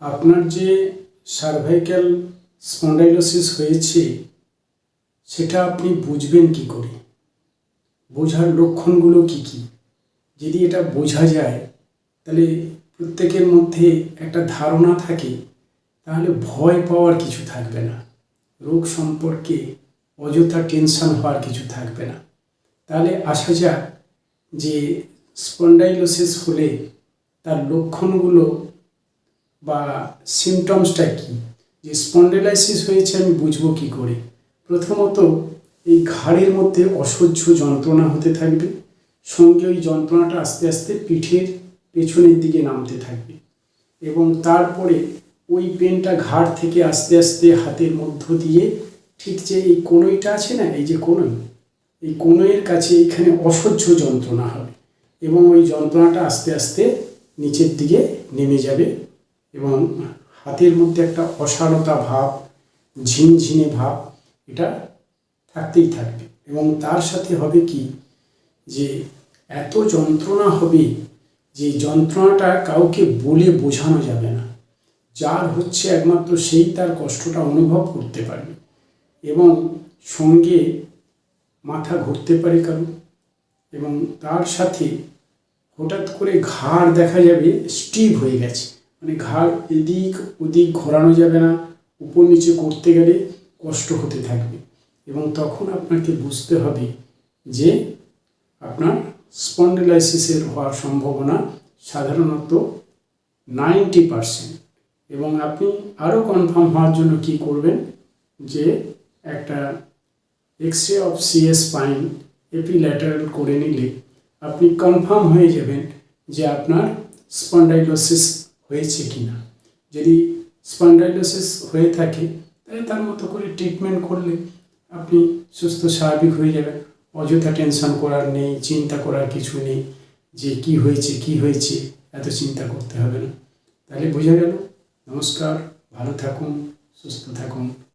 আপনার যে cervical spondylosis হয়েছে, সেটা আপনি বুঝবেন কি করে? বোঝার লক্ষণগুলো কি কি? যদি এটা বোঝা যায়, তাহলে প্রত্যেকের মধ্যে একটা ধারণা থাকে, তাহলে ভয় পাওয়ার কিছু থাকবে না। রোগ সম্পর্কে অযথা টেনশন হওয়ার কিছু থাকবে না। তাহলে আসা যাক যে স্পন্ডাইলোসিস হলে তার লক্ষণগুলো বা সিমটমসটা কী? যে স্পন্ডেলাইসিস হয়েছে, আমি বুঝব কি করে? প্রথমত, এই ঘাড়ের মধ্যে অসহ্য যন্ত্রণা হতে থাকবে। সঙ্গে ওই যন্ত্রণাটা আস্তে আস্তে পিঠের পেছনের দিকে নামতে থাকবে। এবং তারপরে ওই পেনটা ঘাড় থেকে আস্তে আস্তে হাতের মধ্য দিয়ে, ঠিক যে এই কোনোইটা আছে না, এই যে কোনোই, এই কোনোইয়ের কাছে এইখানে অসহ্য যন্ত্রণা হবে। এবং ওই যন্ত্রণাটা আস্তে আস্তে নিচের দিকে নেমে যাবে। এবং হাতের মধ্যে একটা অসারতা ভাব, ঝিনঝিনে ভাব, এটা থাকতেই থাকবে। এবং তার সাথে হবে কি যে এত যন্ত্রণা হবে যে যন্ত্রণাটা কাউকে বলে বোঝানো যাবে না। যার হচ্ছে একমাত্র সেই তার কষ্টটা অনুভব করতে পারবে এবং সঙ্গে মাথা ঘুরতে পারে কারও এবং তার সাথে হঠাৎ করে ঘাড় দেখা যাবে স্টিভ হয়ে গেছে। মানে ঘাড় এদিক ওদিক ঘোরানো যাবে না, উপর নিচে করতে গেলে কষ্ট হতে থাকবে। এবং তখন আপনাকে বুঝতে হবে যে আপনার স্পন্ডিলাইসিসের হওয়ার সম্ভাবনা সাধারণত নাইনটি পারসেন্ট। এবং আপনি আরও কনফার্ম হওয়ার জন্য কি করবেন যে একটা X ray of CS spine এপিল্যাটারাল করে নিলে আপনি কনফার্ম হয়ে যাবেন যে আপনার স্পন্ডাইলোসিস হয়েছে কি না যদি স্পন্ডাইলোসিস হয়ে থাকে, তাহলে তার মতো করে ট্রিটমেন্ট করলে আপনি সুস্থ, স্বাভাবিক হয়ে যাবেন। অযথা টেনশন করার নেই, চিন্তা করার কিছু নেই যে কি হয়েছে কি হয়েছে, এত চিন্তা করতে হবে না। তাহলে বোঝা গেল, নমস্কার, ভালো থাকুন, সুস্থ থাকুন।